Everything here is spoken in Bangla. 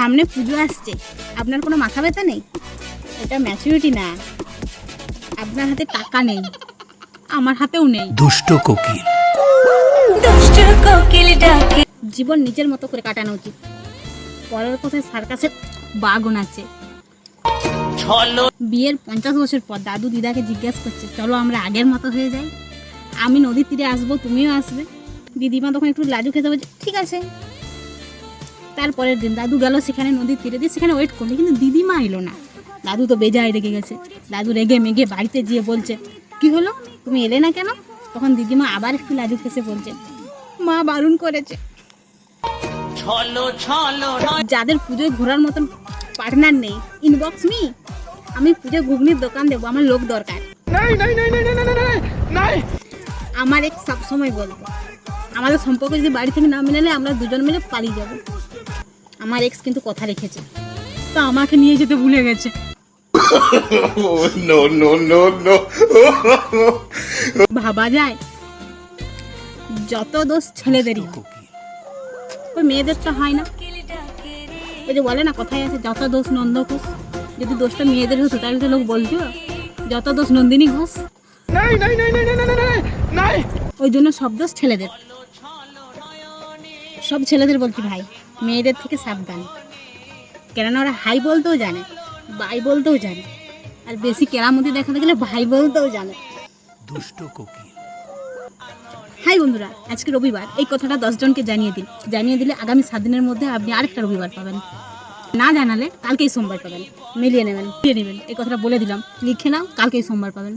সামনে পুজো আসছে। আপনার কোনো মাথা ব্যথা নেই? এটা ম্যাচুরিটি না। আপনার হাতে টাকা নেই। আমার হাতেও নেই। দুষ্ট কোকিল। দুষ্ট কোকিল ডাকে। জীবন নিজের মতো করে কাটানো উচিত। পরের কথায় সার্কাসের বাগন আছে বিয়ের পঞ্চাশ বছর পর দাদু দিদাকে জিজ্ঞেস করছে চলো আমরা আগের মতো হয়ে যাই? আমি নদীর তীরে আসব তুমিও আসবে। দিদিমা তখন একটু লাজু খেতে বলছে ঠিক আছে। তারপরের দিন দাদু গেল সেখানে নদীর তীরে দিয়ে সেখানে ওয়েট করল কিন্তু দিদিমা এলো না। দাদু তো বেজায় রেগে গেছে। দাদু রেগে মেগে বাড়িতে গিয়ে বলছে কি হলো? তুমি এলে না কেন? তখন দিদিমা আবার একটু লাজু খেসে বলছে মা বারণ করেছে। যাদের পুজোয় ঘোরার মতন পার্টনার নেই ইনবক্স মি আমি পুজো ঘুগনির দোকান দেবো আমার লোক দরকার। আমার এক সবসময় বলতো আমাদের সম্পর্ক যদি বাড়ি থেকে না মেনে আমরা দুজন মিলে পালিয়ে যাব। আমার এক্স কিন্তু কথা রেখেছে। তো আমাকে নিয়ে যেতে ভুলে গেছে। No, no, no, no. ভাবা যায় যত দোষ ছেলেদেরই ওই মেয়েদের তো হয় না। ওই যে বলে না কথায় আছে যত দোষ নন্দ ঘোষ যদি দোষটা মেয়েদের হতো তাহলে তো লোক বলতো যত দোষ নন্দিনী ঘোষ। ওই জন্য সব দোষ ছেলেদের। সব ছেলেদের বলছি ভাই। মেয়েদের থেকে সাবধান। কেননা ওরা হাই বলতেও জানে বাই বলতেও জানে। আর বেশি কেরামতি দেখাতে গেলে ভাই বলতেও জানে। দুষ্ট কোকিল। হাই বন্ধুরা আজকে রবিবার। এই কথাটা দশজনকে জানিয়ে দিন। জানিয়ে দিলে আগামী সাত দিনের মধ্যে আপনি আরেকটা রবিবার পাবেন। না জানালে কালকেই সোমবার পাবেন। মিলিয়ে নেবেন মিলিয়ে নেবেন। এই কথাটা বলে দিলাম। লিখে নাও কালকেই সোমবার পাবেন।